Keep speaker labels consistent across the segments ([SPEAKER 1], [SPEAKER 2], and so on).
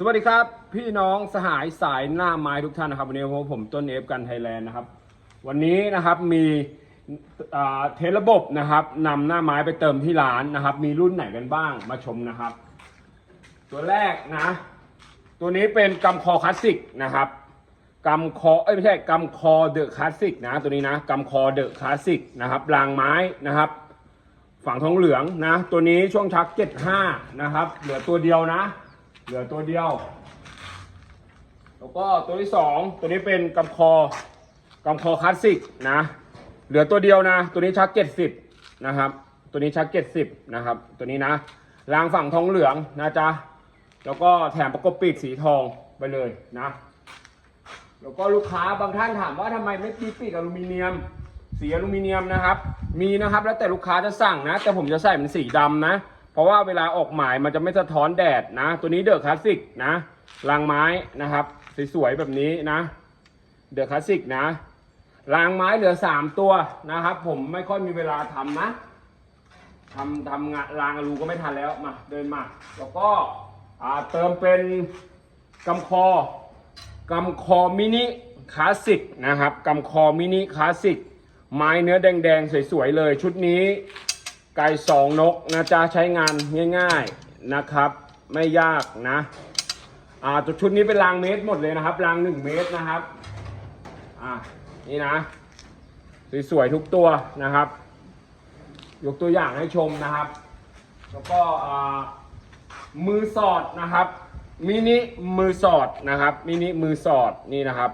[SPEAKER 1] สวัสดีครับ พี่น้องสหายสายหน้าไม้ทุกท่านนะครับ วันนี้ผมผมต้นเอฟกันไทยแลนด์นะครับ วันนี้นะครับมีเทสระบบนะครับนำหน้าไม้ไปเติมที่ร้านนะครับ มีรุ่นไหนกันบ้างมาชมนะครับ ตัวแรกนะ ตัวนี้เป็นกำคอคลาสสิกนะครับกำคอเอ้ยไม่ใช่กำคอเดอะคลาสสิกนะตัวนี้นะกำคอเดอะคลาสสิกนะครับรางไม้นะครับฝั่งทองเหลืองนะ ตัวนี้ช่วงชัก 75 นะครับ เหลือตัวเดียวนะ เหลือตัวเดียว แล้วก็ตัวที่2ตัวนี้เป็นกำคอกำคอคลาสสิกนะ เหลือตัวเดียวนะ ตัวนี้ชัก70นะครับ ตัวนี้ชัก70นะครับ ตัวนี้นะรางฝั่งทองเหลืองนะจ๊ะ แล้วก็แถมประกบปีกสีทองไปเลยนะ แล้วก็ลูกค้าบางท่านถามว่าทำไมไม่มีปีกอลูมิเนียม สีอลูมิเนียมนะครับ มีนะครับ แล้วแต่ลูกค้าจะสั่งนะ แต่ผมจะใส่เป็นสีดำนะ ราะว่าเวลาออกหมายมันจะไม่สะท้อนแดดนะ ตัวนี้เดอะคลาสสิกนะรางไม้นะครับ สวยๆแบบนี้นะเดอะคลาสสิกนะรางไม้เหลือ3ตัวนะครับ ผมไม่ค่อยมีเวลาทำนะทำทำงานรางอลูก็ไม่ทันแล้วมาเดินมาแล้วก็เติมเป็นกำคอกำคอมินิคลาสสิกนะครับกำคอมินิคลาสสิกไม้เนื้อแดงๆ สวยๆเลย ชุดนี้ ไก่สองนกนะจ๊ะใช้งานง่ายๆนะครับ ไม่ยากนะอ่าตัวชุดนี้เป็นรางเมตรหมดเลยนะครับรางหนึ่งเมตรนะครับอ่านี่นะสวยๆทุกตัวนะครับ ยกตัวอย่างให้ชมนะครับ แล้วก็อามือสอดนะครับมินิมือสอดนะครับมินิมือสอดนี่นะครับ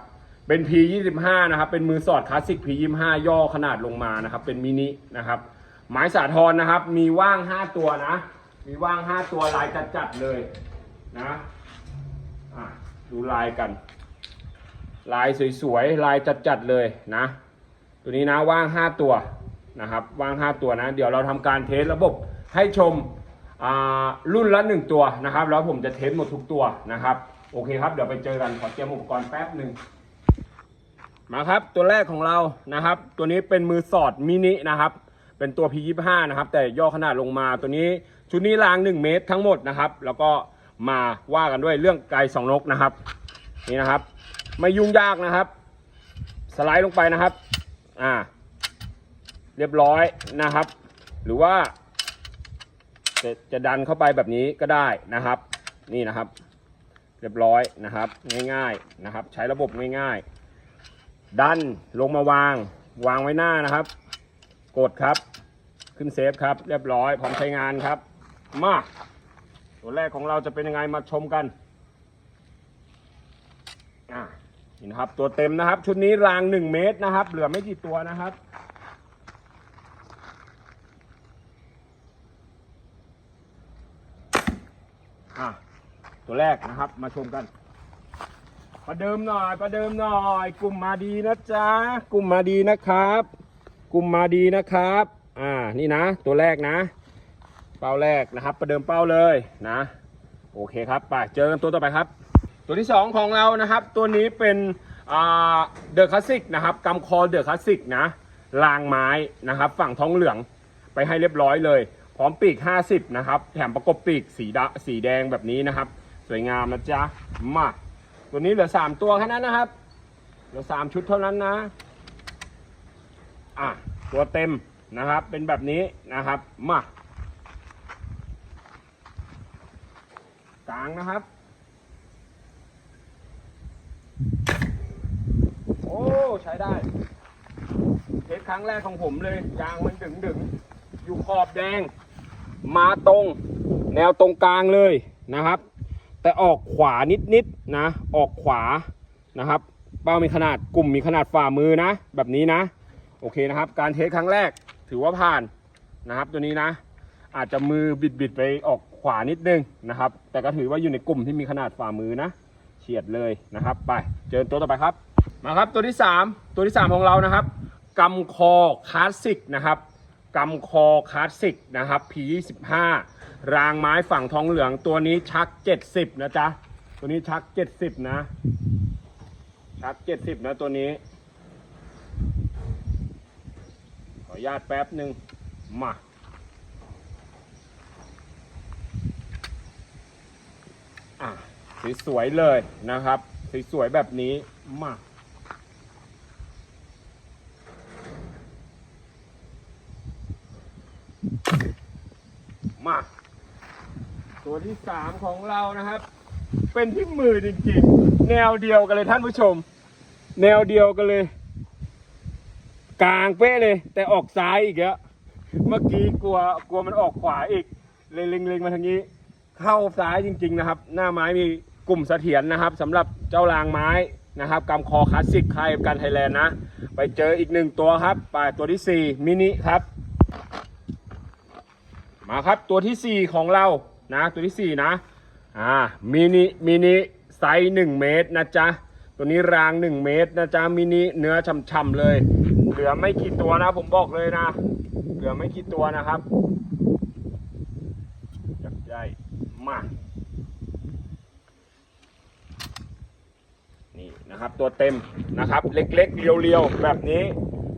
[SPEAKER 1] เป็น P25 นะครับ เป็นมือสอดคลาสสิก P25 ย่อขนาดลงมานะครับ เป็นมินินะครับ ไม้สาทรนะครับ มีว่าง 5 ตัวนะ มีว่าง 5 ตัวลายจัดๆเลยนะะดูลายกัน ลายสวยๆ ลายจัดๆเลยนะ ตัวนี้นะว่าง 5 ตัวนะครับ ว่าง 5 ตัวนะ เดี๋ยวเราทำการเทสระบบให้ชมอ่ารุ่นละ 1 ตัวนะครับ แล้วผมจะเทสหมดทุกตัวนะครับ โอเคครับ เดี๋ยวไปเจอกันขอเตรียมอุปกรณ์แป๊บหนึ่งมาครับตัวแรกของเรานะครับ ตัวนี้เป็นมือสอดมินินะครับ เป็นตัว P25 นะครับ แต่ย่อขนาดลงมาตัวนี้ชุดนี้ราง 1 เมตรทั้งหมดนะครับ แล้วก็มาว่ากันด้วยเรื่องไกลสองนกนะครับ นี่นะครับ ไม่ยุ่งยากนะครับ สไลด์ลงไปนะครับ อ่า เรียบร้อยนะครับ หรือว่าจะจะดันเข้าไปแบบนี้ก็ได้นะครับ นี่นะครับ เรียบร้อยนะครับ ง่ายๆนะครับ ใช้ระบบง่ายๆ ดันลงมาวางวางไว้หน้านะครับ กดครับ ขึ้นเซฟครับ เรียบร้อยพร้อมใช้งานครับ มาตัวแรกของเราจะเป็นยังไงมาชมกันนี่นะครับตัวเต็มนะครับ ชุดนี้ราง 1 เมตรนะครับ เหลือไม่กี่ตัวนะครับอะตัวแรกนะครับมาชมกันประเดิมหน่อยประเดิมหน่อย กลุ่มมาดีนะจ๊ะกลุ่มมาดีนะครับ กลุ่มมาดีนะครับ อ่านี่นะ ตัวแรกนะ เป้าแรกนะครับ ประเดิมเป้าเลยนะ โอเคครับไปเจอกันตัวต่อไปครับ ตัวที่ 2 ของเรานะครับ ตัวนี้เป็นเดอะคลาสสิกนะครับกำคอเดอะคลาสสิกนะรางไม้นะครับ ฝั่งท้องเหลืองไปให้เรียบร้อยเลย พร้อมปีก 50 นะครับ แถมประกบปีกสีดะสีแดงแบบนี้นะครับ สวยงามนะจ๊ะมาตัวนี้เหลือ 3 ตัวแค่นั้นนะครับ เหลือ 3 ชุดเท่านั้นนะ อะ ตัวเต็ม นะครับ เป็นแบบนี้นะครับ มากลางนะครับ โอ้ใช้ได้เทสครั้งแรกของผมเลยยางมันดึงดึงอยู่ขอบแดง มาตรง แนวตรงกลางเลยนะครับ แต่ออกขวานิดๆนะออกขวานะครับเป้ามีขนาดกลุ่มมีขนาดฝ่ามือนะ แบบนี้นะ โอเคนะครับ การเทสครั้งแรก ถือว่าผ่านนะครับ ตัวนี้นะ อาจจะมือบิดๆไปออกขวานิดนึงนะครับ แต่ก็ถือว่าอยู่ในกลุ่มที่มีขนาดฝ่ามือนะเฉียดเลยนะครับ ไปเจอตัวต่อไปครับ มาครับตัวที่ 3 ตัวที่ 3 ของเรานะครับกำคอคลาสสิกนะครับกำคอคลาสสิกนะครับ P25 รางไม้ฝั่งทองเหลืองตัวนี้ชัก 70 นะจ๊ะ ตัวนี้ชัก 70 นะ ชัก 70 นะตัวนี้ ข ออนุญาตแป๊บหนึ่งมาอะสวยๆเลยนะครับ สวยๆแบบนี้มามาตัวที่สามของเรานะครับ เป็นที่มือจริงๆ แนวเดียวกันเลยท่านผู้ชม แนวเดียวกันเลย กลางเป๊ะเลย แต่ออกซ้ายอีกแล้วเมื่อกี้กลัวกลัวมันออกขวาอีกเลยเล็งๆมาทางนี้ เข้าซ้ายจริง ๆนะครับ หน้าไม้มีกลุ่มเสถียรนะครับสำหรับเจ้ารางไม้นะครับกำคอคลาสสิกไทยกันไทยแลนด์นะ ไปเจออีกหนึ่งตัวครับไปตัวที่สี่มินิครับ มาครับตัวที่สี่ของเรานะตัวที่สี่นะอ่ามินิมินิไซส์หนึ่งเมตรนะจ๊ะตัวนี้รางหนึ่งเมตรนะจ๊ะมินิเนื้อช่ำๆเลย เหลือไม่กี่ตัวนะ ผมบอกเลยนะ เหลือไม่กี่ตัวนะครับจับใจมานี่นะครับ ตัวเต็มนะครับ เล็กๆเรียวๆแบบนี้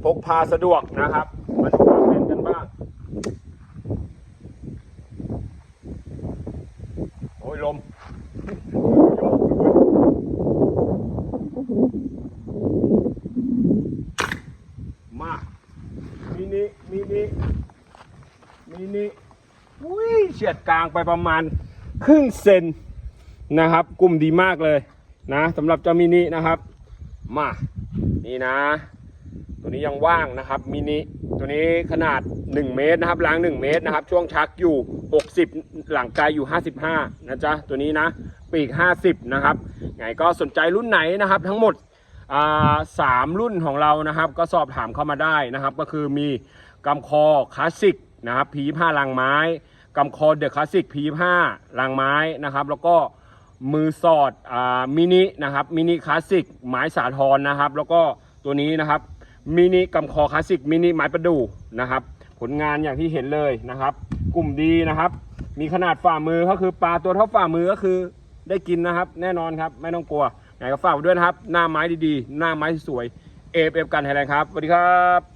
[SPEAKER 1] พกพาสะดวกนะครับมันบ้าง โอ้ยลม มามินิมินิมิ นิอุ้ยเฉียดกลางไปประมาณครึ่งเซนนะครับ กลุ่มดีมากเลยนะสำหรับเจ้ามินินะครับมานี่นะ ตัวนี้ยังว่างนะครับมินิตัวนี้ขนาด 1 เมตรนะครับล้าง 1 เมตรนะครับ ช่วงชักอยู่ 60 หลังกายอยู่ 55 นะจ๊ะ ตัวนี้นะ ปีก 50 นะครับไงก็สนใจรุ่นไหนนะครับ ทั้งหมดสามรุ่นของเรานะครับ ก็สอบถามเข้ามาได้นะครับ ก็คือมีกำคอคลาสสิก นะครับพีผ้ารางไม้กำคอเดอะคลาสสิกพีผ้ารางไม้นะครับ แล้วก็มือสอดอ่ามินินะครับมินิคลาสสิกไม้สาทรนะครับ แล้วก็ตัวนี้นะครับมินิกำคอคลาสสิกมินิไม้ประดู่นะครับ ผลงานอย่างที่เห็นเลยนะครับ กลุ่มดีนะครับ มีขนาดฝ่ามือก็คือปลาตัวเท่าฝ่ามือก็คือได้กินนะครับ แน่นอนครับไม่ต้องกลัวไงก็ฝากไว้ด้วยนะครับ หน้าไม้ดีๆ หน้าไม้สวยเอฟเอฟกันไทยแลนด์ครับสวัสดีครับ